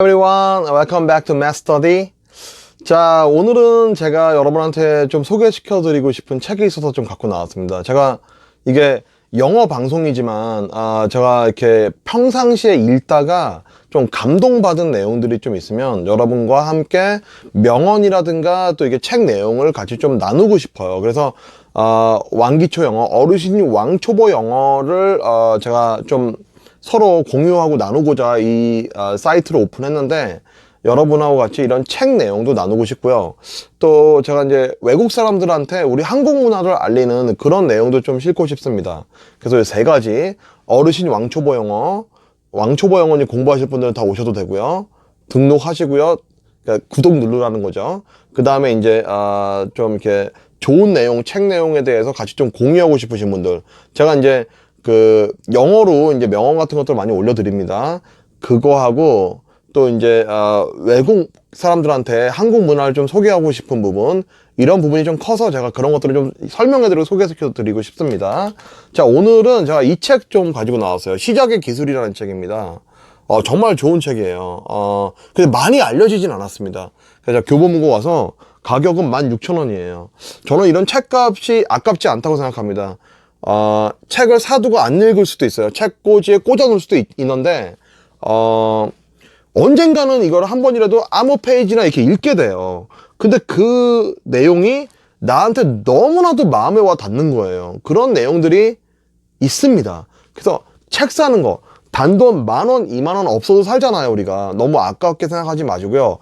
everyone, welcome back to Math Study. 자, 오늘은 제가 여러분한테 좀 소개시켜 드리고 싶은 책이 있어서 좀 갖고 나왔습니다. 제가 이게 영어 방송이지만, 아, 제가 이렇게 평상시에 읽다가 좀 감동받은 내용들이 좀 있으면 여러분과 함께 명언이라든가 또 이게 책 내용을 같이 좀 나누고 싶어요. 그래서, 아, 왕기초 영어, 어르신이 왕초보 영어를, 어, 제가 좀 서로 공유하고 나누고자 이 아, 사이트를 오픈했는데 여러분하고 같이 이런 책 내용도 나누고 싶고요. 또 제가 이제 외국 사람들한테 우리 한국 문화를 알리는 그런 내용도 좀 싣고 싶습니다. 그래서 이세 가지 어르신 왕초보 영어, 왕초보 영어니 공부하실 분들은 다 오셔도 되고요. 등록하시고요. 그러니까 구독 누르라는 거죠. 그 다음에 이제 아, 좀 이렇게 좋은 내용, 책 내용에 대해서 같이 좀 공유하고 싶으신 분들, 제가 이제 그 영어로 이제 명언 같은 것들 많이 올려드립니다. 그거 하고 또 이제 아, 외국 사람들한테 한국 문화를 좀 소개하고 싶은 부분 이런 부분이 좀 커서 제가 그런 것들을 좀 설명해드리고 소개시켜 드리고 싶습니다. 자 오늘은 제가 이 책 좀 가지고 나왔어요. 시작의 기술이라는 책입니다. 어, 정말 좋은 책이에요. 어, 근데 많이 알려지진 않았습니다. 그래서 교보문고 와서 가격은 16,000원이에요. 저는 이런 책값이 아깝지 않다고 생각합니다. 어, 책을 사두고 안 읽을 수도 있어요. 책꽂이에 꽂아놓을 수도 있, 있는데, 어, 언젠가는 이걸 한 번이라도 아무 페이지나 이렇게 읽게 돼요. 근데 그 내용이 나한테 너무나도 마음에 와 닿는 거예요. 그런 내용들이 있습니다. 그래서 책 사는 거, 단돈 만 원, 이만 원 없어도 살잖아요, 우리가. 너무 아깝게 생각하지 마시고요.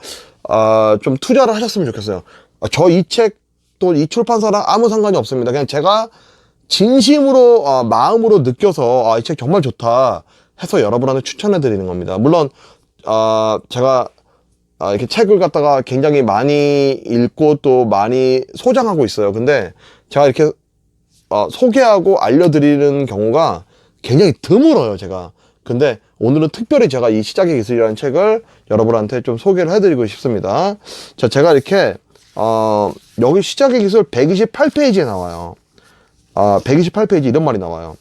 아, 좀 투자를 하셨으면 좋겠어요. 저 이책또이 출판사랑 아무 상관이 없습니다. 그냥 제가 진심으로 어, 마음으로 느껴서 아, 이 책 정말 좋다 해서 여러분한테 추천해 드리는 겁니다. 물론 어, 제가 아, 이렇게 책을 갖다가 굉장히 많이 읽고 또 많이 소장하고 있어요. 근데 제가 이렇게 어, 소개하고 알려드리는 경우가 굉장히 드물어요, 제가. 근데 오늘은 특별히 제가 이 시작의 기술이라는 책을 여러분한테 좀 소개를 해드리고 싶습니다. 자, 제가 이렇게, 어, 여기 시작의 기술 128페이지에 나와요. 아, 128페이지 이런 말이 나와요.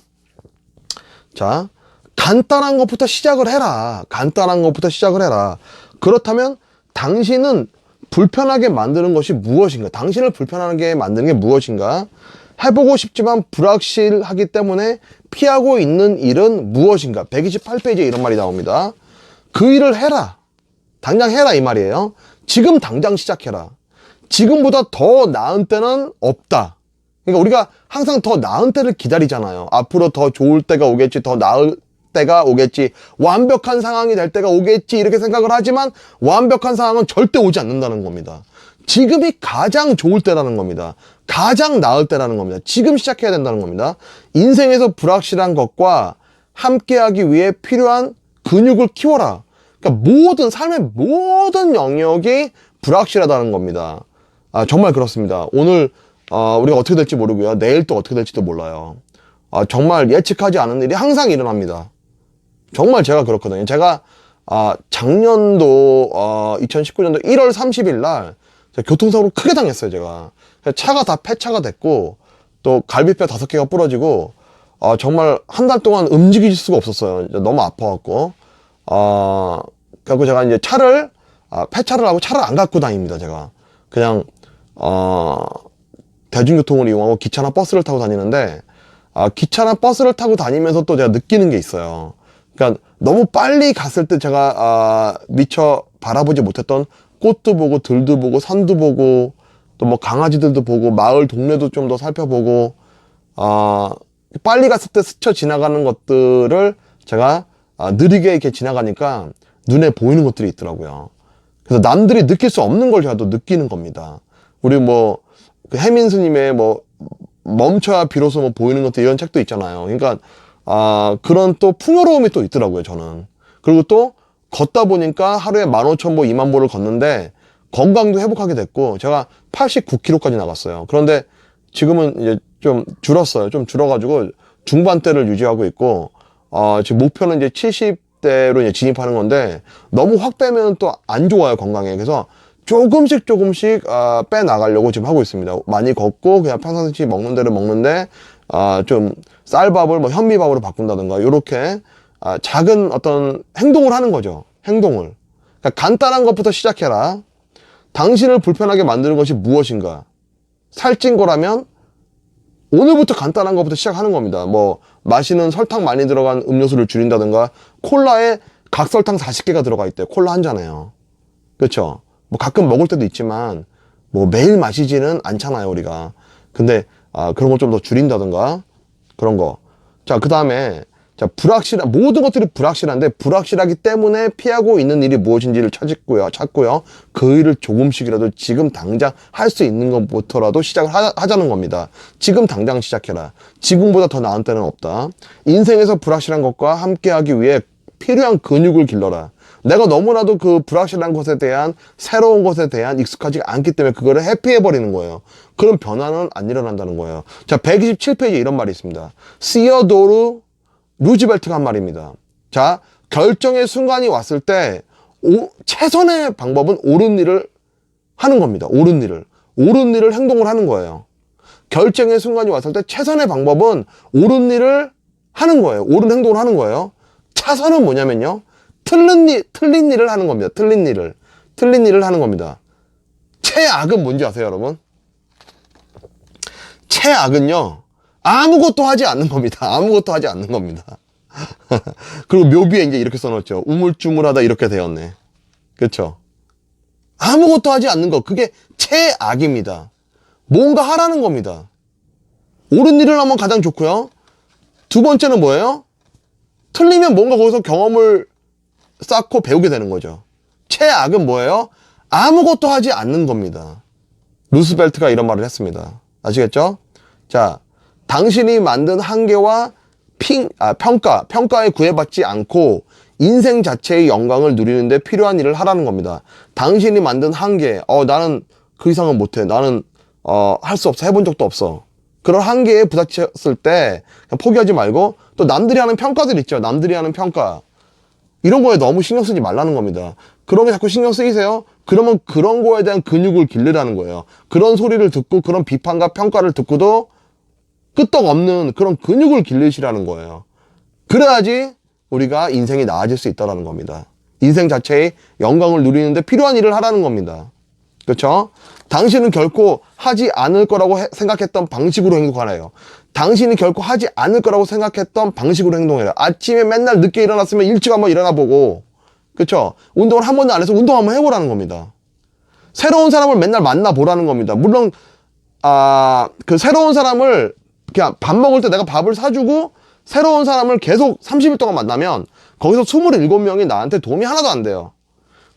자, 간단한 것부터 시작을 해라. 간단한 것부터 시작을 해라. 그렇다면 당신은 불편하게 만드는 것이 무엇인가? 당신을 불편하게 만드는 게 무엇인가? 해보고 싶지만 불확실하기 때문에 피하고 있는 일은 무엇인가? 128페이지에 이런 말이 나옵니다. 그 일을 해라. 당장 해라 이 말이에요. 지금 당장 시작해라. 지금보다 더 나은 때는 없다. 그러니까 우리가 항상 더 나은 때를 기다리잖아요. 앞으로 더 좋을 때가 오겠지, 더 나을 때가 오겠지, 완벽한 상황이 될 때가 오겠지, 이렇게 생각을 하지만 완벽한 상황은 절대 오지 않는다는 겁니다. 지금이 가장 좋을 때라는 겁니다. 가장 나을 때라는 겁니다. 지금 시작해야 된다는 겁니다. 인생에서 불확실한 것과 함께하기 위해 필요한 근육을 키워라. 그러니까 모든, 삶의 모든 영역이 불확실하다는 겁니다. 아, 정말 그렇습니다. 오늘 어, 우리가 어떻게 될지 모르고요. 내일 또 어떻게 될지도 몰라요. 아, 정말 예측하지 않은 일이 항상 일어납니다. 정말 제가 그렇거든요. 제가 아, 작년도 어, 2019년도 1월 30일 날 제가 교통사고로 크게 당했어요. 제가 차가 다 폐차가 됐고 또 갈비뼈 다섯 개가 부러지고 아, 정말 한 달 동안 움직일 수가 없었어요. 너무 아파갖고 아, 그래고 제가 이제 차를 아, 폐차를 하고 차를 안 갖고 다닙니다. 제가 그냥 어. 대중교통을 이용하고 기차나 버스를 타고 다니는데 아, 기차나 버스를 타고 다니면서 또 제가 느끼는 게 있어요. 그러니까 너무 빨리 갔을 때 제가 아, 미처 바라보지 못했던 꽃도 보고 들도 보고 산도 보고 또 뭐 강아지들도 보고 마을 동네도 좀 더 살펴보고 아, 빨리 갔을 때 스쳐 지나가는 것들을 제가 아, 느리게 이렇게 지나가니까 눈에 보이는 것들이 있더라고요. 그래서 남들이 느낄 수 없는 걸또 느끼는 겁니다. 우리 뭐 그 해민 스님의 뭐 멈춰야 비로소 뭐 보이는 것들 이런 책도 있잖아요. 그러니까 아 그런 또 풍요로움이 또 있더라고요. 저는 그리고 또 걷다 보니까 하루에 15,000보, 2만 보를 걷는데 건강도 회복하게 됐고 제가 89kg까지 나갔어요. 그런데 지금은 이제 좀 줄었어요. 좀 줄어가지고 중반대를 유지하고 있고 어, 지금 목표는 이제 70대로 이제 진입하는 건데 너무 확 빼면 또 안 좋아요 건강에. 그래서 조금씩 조금씩 아, 빼 나가려고 지금 하고 있습니다. 많이 걷고 그냥 평상시 먹는 대로 먹는데 아, 좀 쌀밥을 뭐 현미밥으로 바꾼다든가 요렇게 아, 작은 어떤 행동을 하는 거죠. 행동을. 그러니까 간단한 것부터 시작해라. 당신을 불편하게 만드는 것이 무엇인가? 살찐 거라면 오늘부터 간단한 것부터 시작하는 겁니다. 뭐 마시는 설탕 많이 들어간 음료수를 줄인다든가 콜라에 각설탕 40개가 들어가 있대. 콜라 한 잔에요. 그렇죠? 뭐 가끔 먹을 때도 있지만 뭐 매일 마시지는 않잖아요, 우리가. 근데 아, 그런 걸 좀 더 줄인다든가 그런 거. 자, 그 다음에 자, 불확실한 모든 것들이 불확실한데 불확실하기 때문에 피하고 있는 일이 무엇인지를 찾고요. 찾고요. 그 일을 조금씩이라도 지금 당장 할 수 있는 것부터라도 시작을 하, 하자는 겁니다. 지금 당장 시작해라. 지금보다 더 나은 때는 없다. 인생에서 불확실한 것과 함께하기 위해 필요한 근육을 길러라. 내가 너무나도 그 불확실한 것에 대한 새로운 것에 대한 익숙하지 않기 때문에 그거를 회피해 버리는 거예요. 그럼 변화는 안 일어난다는 거예요. 자, 127페이지에 이런 말이 있습니다. 시어도르 루즈벨트가 한 말입니다. 자, 결정의 순간이 왔을 때 오- 최선의 방법은 옳은 일을 하는 겁니다. 옳은 일을. 옳은 일을 행동을 하는 거예요. 결정의 순간이 왔을 때 최선의 방법은 옳은 일을 하는 거예요. 옳은 행동을 하는 거예요. 차선은 뭐냐면요. 틀린 일, 틀린 일을 하는 겁니다. 틀린 일을. 틀린 일을 하는 겁니다. 최악은 뭔지 아세요, 여러분? 최악은요. 아무것도 하지 않는 겁니다. 아무것도 하지 않는 겁니다. 그리고 묘비에 이제 이렇게 써놓죠. 우물쭈물하다 이렇게 되었네. 그렇죠? 아무것도 하지 않는 거. 그게 최악입니다. 뭔가 하라는 겁니다. 옳은 일을 하면 가장 좋고요. 두 번째는 뭐예요? 틀리면 뭔가 거기서 경험을 쌓고 배우게 되는 거죠. 최악은 뭐예요? 아무것도 하지 않는 겁니다. 루스벨트가 이런 말을 했습니다. 아시겠죠? 자, 당신이 만든 한계와 핑, 아, 평가, 평가에 구애받지 않고 인생 자체의 영광을 누리는데 필요한 일을 하라는 겁니다. 당신이 만든 한계, 어, 나는 그 이상은 못해. 나는, 어, 할 수 없어. 해본 적도 없어. 그런 한계에 부닥쳤을 때 포기하지 말고 또 남들이 하는 평가들 있죠. 남들이 하는 평가. 이런 거에 너무 신경 쓰지 말라는 겁니다. 그런 게 자꾸 신경 쓰이세요? 그러면 그런 거에 대한 근육을 길르라는 거예요. 그런 소리를 듣고 그런 비판과 평가를 듣고도 끄떡없는 그런 근육을 길르시라는 거예요. 그래야지 우리가 인생이 나아질 수 있다는 겁니다. 인생 자체의 영광을 누리는데 필요한 일을 하라는 겁니다. 그렇죠? 당신은 결코 하지 않을 거라고 해- 생각했던 방식으로 행동하래요. 당신이 결코 하지 않을 거라고 생각했던 방식으로 행동해라. 아침에 맨날 늦게 일어났으면 일찍 한번 일어나 보고, 그렇죠? 운동을 한 번도 안 해서 운동 한번 해보라는 겁니다. 새로운 사람을 맨날 만나 보라는 겁니다. 물론 아, 그 새로운 사람을 그냥 밥 먹을 때 내가 밥을 사주고 새로운 사람을 계속 30일 동안 만나면 거기서 27명이 나한테 도움이 하나도 안 돼요.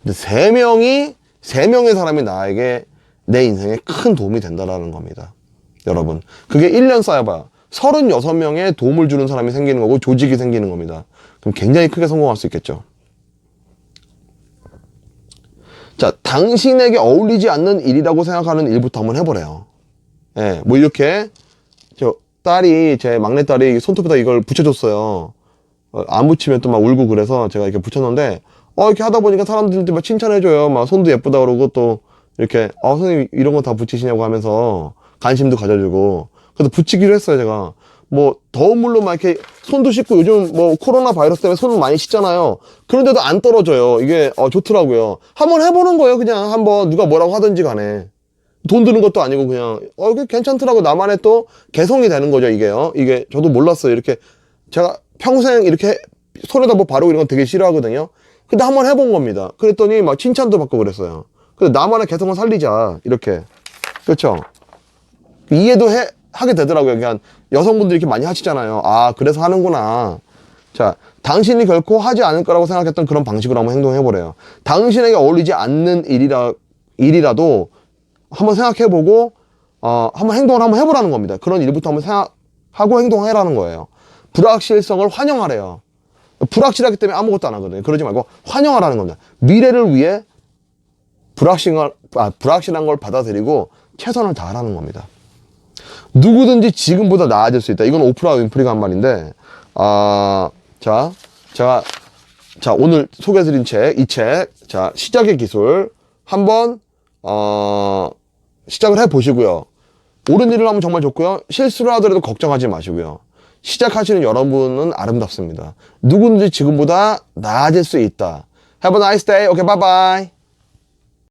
근데 3명이, 3명의 사람이 나에게 내 인생에 큰 도움이 된다라는 겁니다. 여러분. 그게 1년 쌓여봐요. 36명의 도움을 주는 사람이 생기는 거고 조직이 생기는 겁니다. 그럼 굉장히 크게 성공할 수 있겠죠. 자, 당신에게 어울리지 않는 일이라고 생각하는 일부터 한번 해보래요. 예, 뭐 이렇게 저 딸이 제 막내 딸이 손톱에다 이걸 붙여줬어요. 어, 안 붙이면 또 막 울고 그래서 제가 이렇게 붙였는데 어 이렇게 하다 보니까 사람들한테 막 칭찬해줘요. 막 손도 예쁘다 그러고 또 이렇게 어 선생님 이런 거 다 붙이시냐고 하면서 관심도 가져주고 그래서 붙이기로 했어요 제가. 뭐 더운 물로 막 이렇게 손도 씻고 요즘 뭐 코로나 바이러스 때문에 손을 많이 씻잖아요. 그런데도 안 떨어져요. 이게 어, 좋더라고요. 한번 해보는 거예요. 그냥 한번 누가 뭐라고 하든지 간에. 돈 드는 것도 아니고 그냥 어 이게 괜찮더라고 나만의 또 개성이 되는 거죠 이게요 이게 저도 몰랐어요 이렇게 제가 평생 이렇게 손에다 뭐 바르고 이런 건 되게 싫어하거든요 근데 한번 해본 겁니다 그랬더니 막 칭찬도 받고 그랬어요 그래서 나만의 개성을 살리자 이렇게 그렇죠 이해도 해 하게 되더라고요 그냥 여성분들이 이렇게 많이 하시잖아요 아 그래서 하는구나 자, 당신이 결코 하지 않을 거라고 생각했던 그런 방식으로 한번 행동해보래요. 당신에게 어울리지 않는 일이라, 일이라도 한번 생각해보고, 어, 한번 행동을 한번 해보라는 겁니다. 그런 일부터 한번 생각하고 행동해라는 거예요. 불확실성을 환영하래요. 불확실하기 때문에 아무것도 안 하거든요. 그러지 말고 환영하라는 겁니다. 미래를 위해 불확실한, 아, 불확실한 걸 받아들이고 최선을 다하라는 겁니다. 누구든지 지금보다 나아질 수 있다. 이건 오프라 윈프리가 한 말인데, 아, 자, 제가, 자, 오늘 소개해드린 책, 이 책, 자, 시작의 기술, 한번, 어, 시작을 해보시고요. 옳은 일을 하면 정말 좋고요. 실수를 하더라도 걱정하지 마시고요. 시작하시는 여러분은 아름답습니다. 누구든지 지금보다 나아질 수 있다. Have a nice day. Okay, bye bye.